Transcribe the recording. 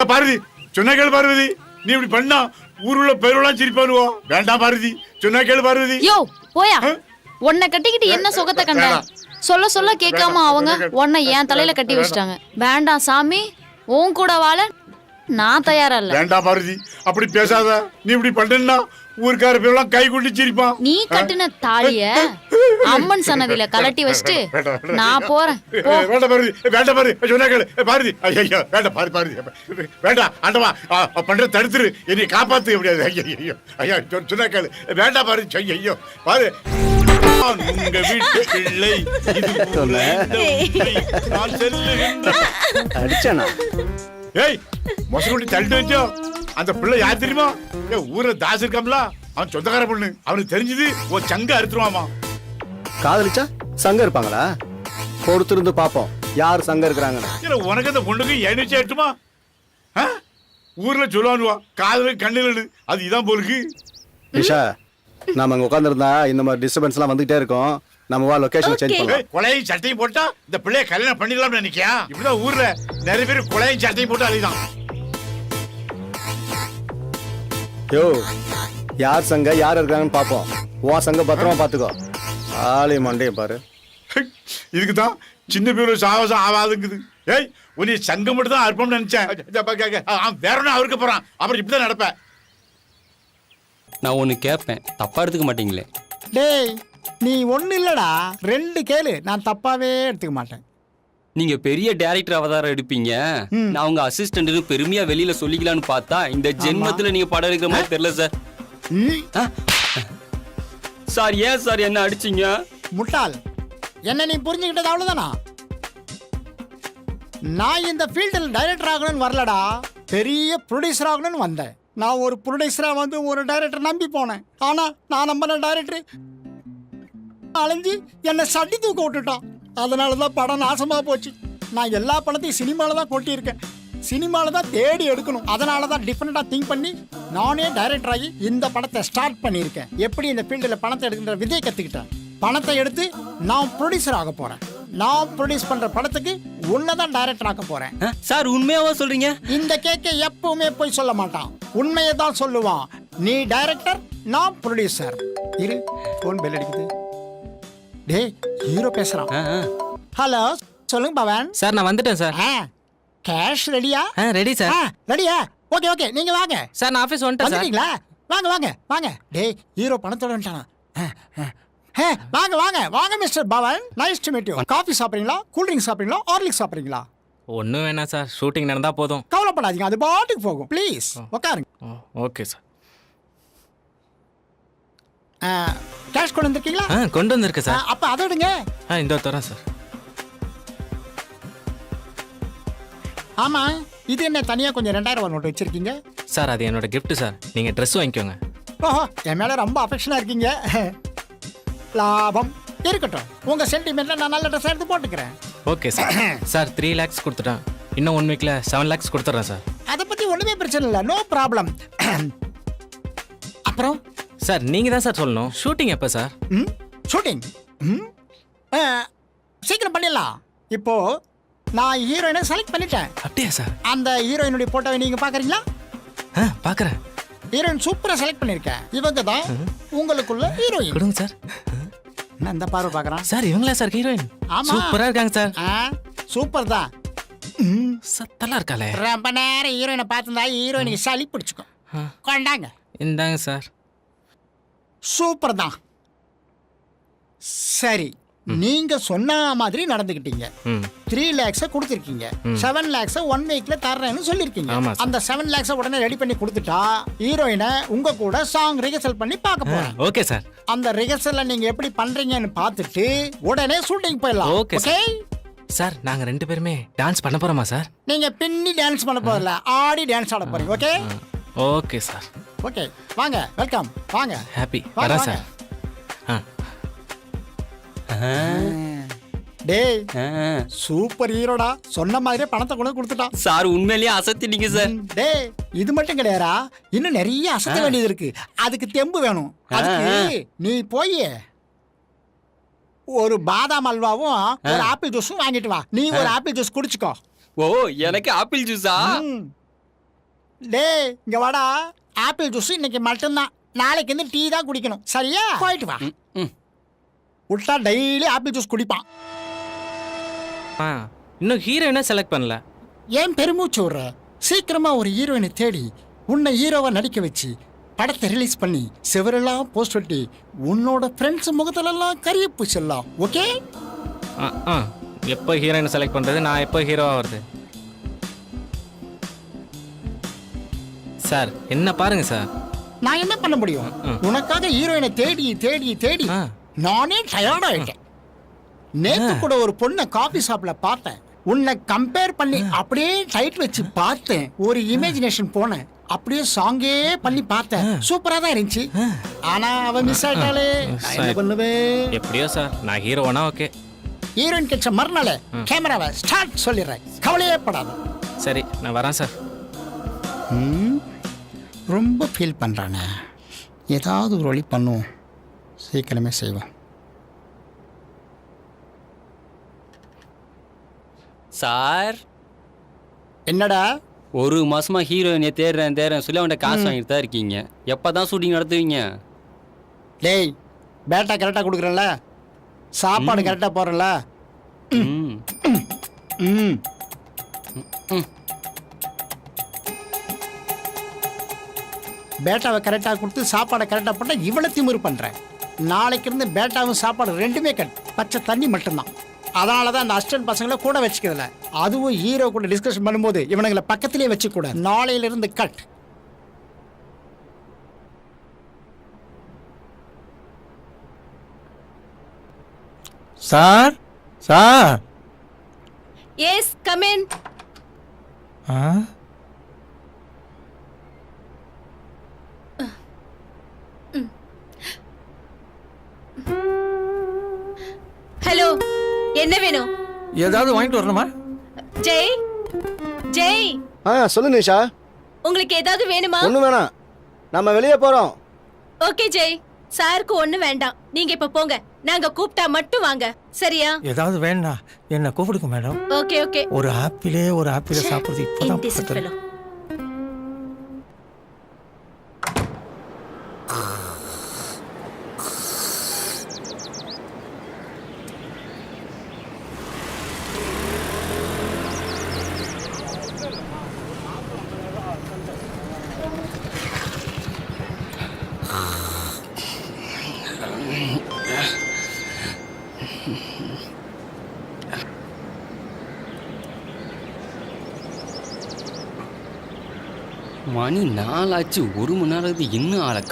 பார்வதி சொன்ன கேளு பார்வதி நீ இப்படி பண்ணா ஊருள்ள பேரெல்லாம் சிரிப்பானுவோ வேண்டாம் பார்வதி சொன்ன கேளு பார்வதி யோ போயா? உன்னை கட்டிக்கிட்டு என்ன சுகத்தை கண்ட. சொல்ல சொல்ல கேட்காம. அவங்க. உன்னை என் தலையில கட்டி வச்சிட்டாங்க வேண்டாம் சாமி உன் கூட வாழ நான் தயாரா இல்ல வேண்டாம் பார்வதி அப்படி பேசாத. நீ இப்படி பண்ணா ஊருக்கார பேரெல்லாம் கை கொண்டு சிரிப்பான். நீ கட்டின தாலிய அம்மன் சன்னதியில கலட்டி வச்சுட்டு. நான் போறேன். வேண்டாம் பாரதி வேண்டாம் பாரு சொன்னா கேளு. பாரதி ஐயோ வேண்டாம் பாரு பாரதி. வேண்டாம் ஆண்டவா பண்ற தடுத்துரு. என்னை காப்பாத்து எப்படியாது ஐயோ ஐயோ சொன்னா கேளு. வேண்டாம் பாரு ஐயோ ஐயோ. பாரு. உங்க வீட்டு பிள்ளை. அடிச்சானா? ஏய் மொசகுட்டி தள்ளிட்டு வச்சோ அந்த பிள்ளை யார் தெரியுமா? ஏ ஊர்ல தாஸ் இருக்காம்ல அவன் சொந்தக்கார பொண்ணு. அவனுக்கு தெரிஞ்சது ஒரு சங்க அறுத்துருவாமா? காதலிச்சா? சங்கம் இருப்பாங்களா? பொறுத்திருந்து பாப்போம். யார் சங்கம் இருக்கிறாங்கன்னு. இல்ல உனக்கு அந்த பொண்ணுக்கு எண்ணெய் சேட்டுமா ஊர்ல சொல்லுவானுவா காதல கண்ணில் அது இதான் போலுக்கு நிஷா நாம அங்க உட்காந்துருந்தா இந்த மாதிரி டிஸ்டர்பன்ஸ் எல்லாம் வந்துகிட்டே இருக்கும். நம்ம வா லொகேஷன் சேஞ்ச் பண்ணலாம். கொலையும் சட்டையும் போட்டா இந்த பிள்ளைய கல்யாணம் பண்ணிடலாம்னு நினைக்கியா? இப்படிதான் ஊர்ல நிறைய பேர் கொலையும் சட்டையும் போட்டு அழிதான். யோ யார் சங்க யார் இருக்காங்கன்னு பாப்போம் உன் சங்க பத்திரமா பாத்துக்கோ ஆளி மண்டைய பாரு. இதுக்கு தான் சின்ன பேர் சாவசம் ஆகாதுங்குது ஏய் உன்னை சங்கம் மட்டும் தான் அற்பம்னு நினைச்சேன் வேற ஒன்றும் அவருக்கு போறான். அப்புறம் இப்படிதான் நடப்பேன் நான் ஒன்று கேட்பேன் தப்பா எடுத்துக்க மாட்டீங்களே. டேய் நீ ஒண்ணு இல்லடா. ரெண்டு கேளு. நான் தப்பாவே எடுத்துக்க மாட்டேன். நீங்க பெரிய டேரக்டர் அவதாரம் எடுப்பீங்க. நான் உங்க அசிஸ்டன்ட்னு பெருமையா வெளியில சொல்லிக்கலாம்னு பார்த்தா இந்த ஜென்மத்துல நீங்க படம் எடுக்கிற மாதிரி தெரியல சார். சார் ஏன் சார் என்ன அடிச்சீங்க? முட்டாள். என்ன நீ புரிஞ்சுக்கிட்டது அவ்வளவுதானா? நான் இந்த ஃபீல்டில் டைரக்டர் ஆகணும்னு வரலடா. பெரிய ப்ரொடியூசர் ஆகணும்னு வந்தேன். நான் ஒரு ப்ரொடியூசரா வந்து ஒரு டைரக்டர் நம்பி போனேன். ஆனா நான் நம்பின டைரக்டர் அலைஞ்சு என்னை சட்டி தூக்க விட்டுட்டான் அதனால தான் படம் நாசமா போச்சு. நான் எல்லா படத்தையும் சினிமாவில் தான் கொட்டியிருக்கேன். சினிமாவில் தான் தேடி எடுக்கணும். அதனால தான் டிஃப்ரெண்ட்டாக திங்க் பண்ணி நானே டைரக்டர் ஆகி இந்த படத்தை ஸ்டார்ட் பண்ணியிருக்கேன். எப்படி இந்த ஃபீல்டில் பணத்தை எடுக்கின்ற விதையை கற்றுக்கிட்டேன் பணத்தை எடுத்து நான் ப்ரொடியூசர் ஆக போகிறேன் நான் ப்ரொடியூஸ் பண்ணுற படத்துக்கு உன்னை தான் டைரக்டர் ஆக்க போகிறேன் ஆ, சார் உண்மையாவா சொல்றீங்க? இந்த கேக்கை எப்பவுமே போய் சொல்ல மாட்டான். உண்மையை தான் சொல்லுவான். நீ டைரக்டர் நான் ப்ரொடியூசர் இரு ஃபோன் பெல் அடிக்குது. டேய் ஹீரோ பேசுறான். ஹலோ சொல்லுங்க பவன். சார் நான் வந்துட்டேன் சார். கேஷ் ரெடியா ரெடி சார். ரெடியா ஓகே ஓகே நீங்க வாங்க. சார் நான் ஆஃபீஸ் வந்துட்டேன் சார். வந்துட்டீங்களா? வாங்க வாங்க வாங்க. டேய் ஹீரோ பணத்தோட வந்துட்டானா? வாங்க வாங்க வாங்க mister Pavan. Nice to meet you coffee சாப்பிட்றீங்களா? கூல் ட்ரிங்க் சாப்பிட்றீங்களா? ஹார்லிக்ஸ் சாப்பிட்றீங்களா? ஒன்றும் வேணாம் சார். ஷூட்டிங் நடந்தா போதும். கவலைப்படாதீங்க அது பாட்டுக்கு போகும். ப்ளீஸ் உட்காருங்க ஓகே சார். கேஷ் கொண்டு வந்திருக்கீங்களா? ஆ கொண்டு வந்திருக்கு ஆ, சார். அப்ப அதை விடுங்க ஆ இந்த தரேன் சார். ஆமா இது என்ன தனியா கொஞ்சம் ரெண்டாயிரம் ரூபாய் நோட்டு வச்சிருக்கீங்க? சார் அது என்னோட gift சார். நீங்கள் ட்ரெஸ் வாங்கிக்கோங்க. ஓஹோ என் மேல ரொம்ப அஃபெக்ஷனா இருக்கீங்க. லாபம். இருக்கட்டும். உங்க சென்டிமெண்ட்ல நான் நல்ல ட்ரெஸ் எடுத்து போட்டுக்கிறேன். Okay sir sir three lakhs கொடுத்துட்டேன். இன்னும் ஒன் வீக்கில் செவன் லேக்ஸ் கொடுத்துட்றேன் சார் அதை பத்தி ஒண்ணுமே பிரச்சனை இல்லை. நோ ப்ராப்ளம் அப்புறம்? சார் நீங்கள் தான் சார் சொல்லணும். ஷூட்டிங் எப்போ சார்? ம்? ஷூட்டிங் ம்? ஆ, சீக்கிரம் பண்ணிடலாம். இப்போ நான் ஹீரோயினை செலக்ட் பண்ணிட்டேன். அப்படியா சார்? அந்த ஹீரோயினுடைய போட்டோவை நீங்க பாக்குறீங்களா? ஆ பார்க்குறேன் ஹீரோயின் சூப்பரா செலக்ட் பண்ணிருக்கேன். இவங்க தான் உங்களுக்குள்ள ஹீரோயின் கொடுங்க சார். என்ன இந்த பார்வை பார்க்கறான் சார் இவங்களா சார் ஹீரோயின் ஆமா. சூப்பராக இருக்காங்க சார். ஆ சூப்பர் தான். ம், சத்தெல்லாம் இருக்காளே. ரொம்ப நேரம் ஹீரோயினை பார்த்துருந்தா ஹீரோயினுக்கு சளி பிடிச்சிக்கும். ஆ. கொண்டாங்க. இந்தாங்க சார். சூப்பர் தான். சரி நீங்க சொன்ன மாதிரி நடந்துக்கிட்டீங்க. த்ரீ லேக்ஸை கொடுத்துருக்கீங்க. செவன் லேக்ஸை ஒன் வீக்ல தர்றேன்னு சொல்லியிருக்கீங்க. அந்த செவன் லேக்ஸை உடனே ரெடி பண்ணி கொடுத்துட்டா ஹீரோயினை உங்க கூட சாங் ரிஹர்சல் பண்ணி பார்க்க போறேன். ஓகே சார் அந்த ரிஹர்சல்ல நீங்க எப்படி பண்றீங்கன்னு பார்த்துட்டு உடனே ஷூட்டிங் போயிடலாம். ஓகே சார் நாங்க ரெண்டு பேருமே டான்ஸ் பண்ண போறோமா சார் நீங்க பின்னி டான்ஸ் பண்ண போறதில்ல. ஆடி டான்ஸ் ஆட போறீங்க ஓகே ஓகே சார் ஓகே வாங்க வெல்கம் வாங்க. ஹாப்பி வாங்க. சார். டேய். சூப்பர் ஹீரோடா சொன்ன மாதிரியே பணத்தை கூட கொடுத்துட்டான். சார் உண்மையிலேயே அசத்திட்டீங்க சார். டேய் இது மட்டும் கிடையாதா இன்னும் நிறைய அசத்த வேண்டியது இருக்கு. அதுக்கு தெம்பு வேணும். அதுக்கு நீ போய். ஒரு பாதாம் அல்வாவும் ஒரு ஆப்பிள் ஜூஸும் வாங்கிட்டு வா. நீ ஒரு ஆப்பிள் ஜூஸ் குடிச்சுக்கோ. ஓ எனக்கு ஆப்பிள் ஜூஸா. டேய் இங்க வாடா. ஆப்பிள் ஜூஸ் இன்னைக்கு மட்டும்தான். நாளைக்கு வந்து டீ தான் குடிக்கணும். சரியா? போயிட்டு வா. ம். விட்டா டெய்லி ஆப்பிள் ஜூஸ் குடிப்பான். ஆ இன்னும் ஹீரோயினை செலக்ட் பண்ணல? ஏன் பெருமூச்சு விடுற? சீக்கிரமா ஒரு ஹீரோயினை தேடி உன்னை ஹீரோவா நடிக்க வச்சு படத்தை ரிலீஸ் பண்ணி செவரெல்லாம் போஸ்ட் ஒட்டி உன்னோட ஃப்ரெண்ட்ஸ் முகத்துலலாம் கரிய பூச்சிடலாம் ஓகே ஆ ஆ. எப்போ ஹீரோயினை செலக்ட் பண்ணுறது நான் எப்போ ஹீரோவாக வருது? சார் என்ன பாருங்க சார். நான் என்ன பண்ண முடியும்? உனக்காக ஹீரோயினை தேடி தேடி தேடி. நானே டயர்ட் ஆயிட்டேன் நேத்து கூட ஒரு பொண்ணை காபி ஷாப்ல பார்த்தேன். உன்னை கம்பேர் பண்ணி அப்படியே டைட் வச்சு பார்த்தேன். ஒரு இமேஜினேஷன் போனேன். அப்படியே சாங்கே பண்ணி பார்த்தேன். சூப்பரா தான் இருந்துச்சு. ஆனா அவ மிஸ் ஆயிட்டாளே. நான் என்ன பண்ணுவேன்? எப்படியோ சார் நான் ஹீரோவானா ஓகே ஹீரோயின் கிடைச்ச மறுநாள் கேமராவை ஸ்டார்ட் சொல்லிடுறேன். கவலையே படாத. சரி நான் வரேன் சார். ம், ரொம்ப ஃபீல் பண்றானே. ஏதாவது ஒரு வழி பண்ணுவோம். சீக்கிரமே செய்வோம். சார். என்னடா? ஒரு மாசமா ஹீரோயினை தேடுறேன் தேடுறேன் சொல்லி அவன்கிட்ட காசு வாங்கிட்டு தான் இருக்கீங்க. எப்பதான் ஷூட்டிங் நடத்துவீங்க? டேய் பேட்டா கரெக்டாக கொடுக்குறேன்ல. சாப்பாடு கரெக்டாக போடுறேன்ல. ம். ம். பேட்டாவை கரெக்டாக கொடுத்து சாப்பாடை கரெக்டாக போட்டால் இவ்வளோ திமிரு பண்ணுறேன் நாளைக்கு இருந்து பேட்டாவும் சாப்பாடு ரெண்டுமே கட். பச்சை தண்ணி மட்டும்தான். அதனால தான் அந்த அசிஸ்டன்ட் பசங்களை கூட வச்சுக்கிறதுல அதுவும் ஹீரோ கூட டிஸ்கஷன் பண்ணும்போது இவனுங்களை பக்கத்திலே வச்சுக்கூட நாளையிலிருந்து cut sir sir. Yes come in ah? Hello என்ன வேணும்? ஏதாவது வாங்கிட்டு வரணுமா? ஜெய் ஜெய். ஆ சொல்லு நிஷா. உங்களுக்கு ஏதாவது வேணுமா? ஒன்றும் வேணாம். நம்ம வெளியே போகிறோம் ஓகே ஜெய். சாருக்கு ஒண்ணு வேண்டாம். நீங்க இப்ப போங்க. நாங்க கூப்பிட்டா மட்டும் வாங்க. சரியா? ஏதாவது வேண்டாம் என்ன கூப்பிடுங்க மேடம். Okay okay. ஒரு ஆப்பிளே ஒரு ஆப்பிளை சாப்பிடுறது இப்போதான் மணி நாலாச்சு ஒரு மணி நேரம் இன்னும் ஆளை